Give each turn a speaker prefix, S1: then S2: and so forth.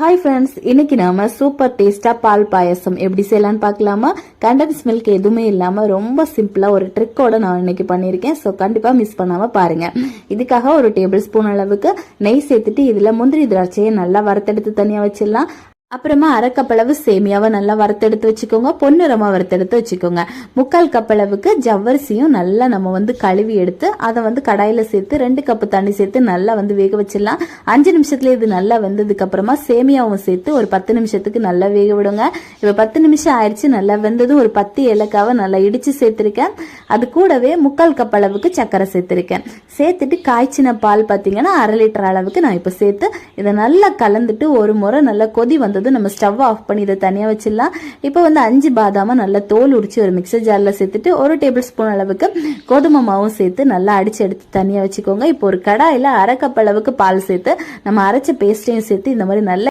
S1: Hi friends இன்னைக்கு நாம super டேஸ்டா பால் பாயசம் எப்படி செய்யலாம்னு பார்க்கலாமா? கண்டன்ஸ் மில்க் எதுவுமே இல்லாம ரொம்ப சிம்பிளா ஒரு ட்ரிக்கோட நான் இன்னைக்கு பண்ணியிருக்கேன். ஸோ கண்டிப்பா மிஸ் பண்ணாம பாருங்க. இதுக்காக ஒரு டேபிள் ஸ்பூன் அளவுக்கு நெய் சேர்த்துட்டு இதுல முந்திரி திராட்சையை நல்லா வறுத்தெடுத்து தனியா வச்சிடலாம். அப்புறமா அரை கப்பளவு சேமியாவை நல்லா வறுத்தெடுத்து வச்சுக்கோங்க. பொன்னிறமாக வறுத்தெடுத்து வச்சுக்கோங்க. முக்கால் கப்பளவுக்கு ஜவ்வரிசியும் நல்லா நம்ம வந்து கழுவி எடுத்து அதை வந்து கடாயில் சேர்த்து ரெண்டு கப்பு தண்ணி சேர்த்து நல்லா வந்து வேக வச்சிடலாம். அஞ்சு நிமிஷத்துல இது நல்லா வெந்ததுக்கப்புறமா சேமியாவும் சேர்த்து ஒரு பத்து நிமிஷத்துக்கு நல்லா வேக விடுங்க. இப்போ பத்து நிமிஷம் ஆயிடுச்சு நல்லா வெந்ததும் ஒரு பத்து ஏலக்காவை நல்லா இடிச்சு சேர்த்துருக்கேன். அது கூடவே முக்கால் கப் அளவுக்கு சர்க்கரை சேர்த்துட்டு காய்ச்சின பால் பார்த்தீங்கன்னா அரை லிட்டர் அளவுக்கு நான் இப்போ சேர்த்து இதை நல்லா கலந்துட்டு ஒரு முறை நல்லா கொதி வந்ததும் நம்ம ஸ்டவ் ஆஃப் பண்ணி இதை தனியாக வச்சிடலாம். இப்போ வந்து அஞ்சு பாதாம நல்லா தோல் உரிச்சு ஒரு மிக்சர் ஜாரில் சேர்த்துட்டு ஒரு டேபிள் ஸ்பூன் அளவுக்கு கோதுமை மாவும் சேர்த்து நல்லா அடிச்சு எடுத்து தனியாக வச்சுக்கோங்க. இப்போ ஒரு கடாயில் அரை கப் அளவுக்கு பால் சேர்த்து நம்ம அரைச்ச பேஸ்ட்டையும் சேர்த்து இந்த மாதிரி நல்லா